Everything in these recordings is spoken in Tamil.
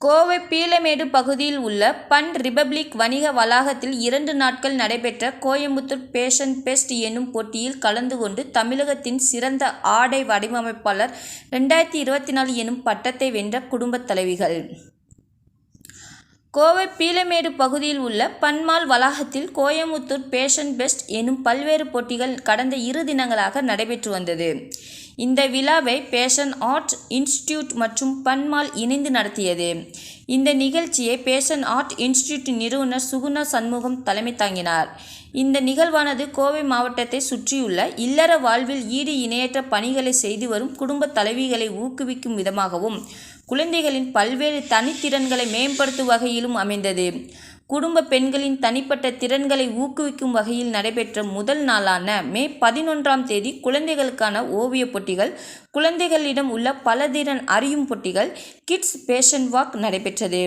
கோவை பீளமேடு பகுதியில் உள்ள பன் ரிபப்ளிக் வணிக வளாகத்தில் இரண்டு நாட்கள் நடைபெற்ற கோயம்புத்தூர் பேஷன் பெஸ்ட் எனும் போட்டியில் கலந்து கொண்டு தமிழகத்தின் சிறந்த ஆடை வடிவமைப்பாளர் ரெண்டாயிரத்தி இருபத்தி நாலு எனும் பட்டத்தை வென்ற குடும்பத் தலைவிகள். கோவை பீளமேடு பகுதியில் உள்ள பன்மால் வளாகத்தில் கோயமுத்தூர் பேஷன் பெஸ்ட் எனும் பல்வேறு போட்டிகள் கடந்த இரு தினங்களாக நடைபெற்று வந்தது. இந்த விழாவை பேஷன் ஆர்ட் இன்ஸ்டியூட் மற்றும் பன்மால் இணைந்து நடத்தியது. இந்த நிகழ்ச்சியை பேஷன் ஆர்ட் இன்ஸ்டியூட் நிறுவனர் சுகுணா சண்முகம் தலைமை தாங்கினார். இந்த நிகழ்வானது கோவை மாவட்டத்தை சுற்றியுள்ள இல்லற வாழ்வில் ஈடு இணையற்ற பணிகளை செய்து வரும் குடும்ப தலைவிகளை ஊக்குவிக்கும் விதமாகவும், குழந்தைகளின் பல்வேறு தனித்திறன்களை மேம்படுத்தும் வகையிலும் அமைந்தது. குடும்ப பெண்களின் தனிப்பட்ட திறன்களை ஊக்குவிக்கும் வகையில் நடைபெற்ற முதல் நாளான மே பதினொன்றாம் தேதி குழந்தைகளுக்கான ஓவியப் போட்டிகள், குழந்தைகளிடம் உள்ள பலதிறன் அறியும் போட்டிகள், கிட்ஸ் பேஷன் வாக் நடைபெற்றது.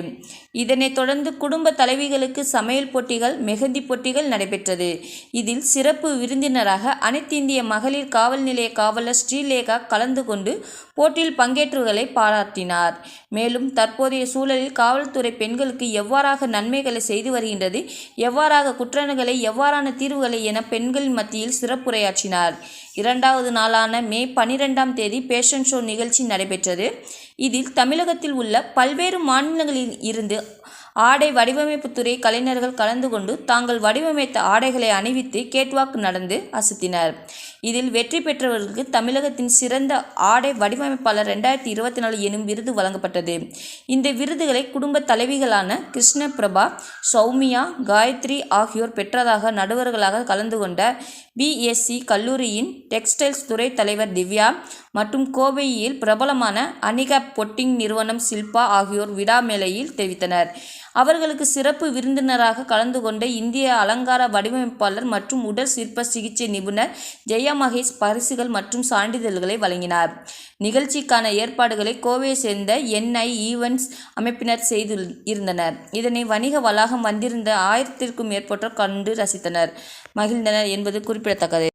இதனைத் தொடர்ந்து குடும்ப தலைவிகளுக்கு சமையல் போட்டிகள், மெஹந்தி போட்டிகள் நடைபெற்றது. இதில் சிறப்பு விருந்தினராக அனைத்திந்திய மகளிர் காவல் நிலைய காவலர் ஸ்ரீலேகா கலந்து கொண்டு போட்டியில் பங்கேற்றுகளை பாராட்டினார். மேலும் தற்போதைய சூழலில் காவல்துறை பெண்களுக்கு எவ்வாறாக நன்மைகளை செய்து வருகின்றது, எவ்வாறாக குற்றங்களை, எவ்வாறான தீர்வுகளை என பெண்களின் மத்தியில் சிறப்புரையாற்றினார். இரண்டாவது நாளான மே பனிரெண்டாம் தேதி பேஷன் ஷோ நிகழ்ச்சி நடைபெற்றது. இதில் தமிழகத்தில் உள்ள பல்வேறு மாநிலங்களில் இருந்து ஆடை வடிவமைப்புத்துறை கலைஞர்கள் கலந்து கொண்டு தாங்கள் வடிவமைத்த ஆடைகளை அணிவித்து கேட்வாக் நடந்து அசத்தினர். இதில் வெற்றி பெற்றவர்களுக்கு தமிழகத்தின் சிறந்த ஆடை வடிவமைப்பாளர் ரெண்டாயிரத்தி இருபத்தி நாலு எனும் விருது வழங்கப்பட்டது. இந்த விருதுகளை குடும்ப தலைவிகளான கிருஷ்ணபிரபா, சௌமியா, காயத்ரி ஆகியோர் பெற்றதாக நடுவர்களாக கலந்து கொண்ட பிஎஸ்சி கல்லூரியின் டெக்ஸ்டைல்ஸ் துறை தலைவர் திவ்யா மற்றும் கோவையில் பிரபலமான அனிகா பொட்டிங் நிறுவனம் சில்பா ஆகியோர் விடாமேலையில் தெரிவித்தனர். அவர்களுக்கு சிறப்பு விருந்தினராக கலந்து கொண்ட இந்திய அலங்கார வடிவமைப்பாளர் மற்றும் உடல் சிற்ப சிகிச்சை நிபுணர் ஜெயா மகேஷ் பரிசுகள் மற்றும் சான்றிதழ்களை வழங்கினார். நிகழ்ச்சிக்கான ஏற்பாடுகளை கோவையை சேர்ந்த என். ஐ. அமைப்பினர் செய்து இருந்தனர். இதனை வணிக வளாகம் வந்திருந்த ஆயிரத்திற்கும் மேற்பட்டோர் கண்டு ரசித்தனர், மகிழ்ந்தனர் என்பது குறிப்பிடத்தக்கது.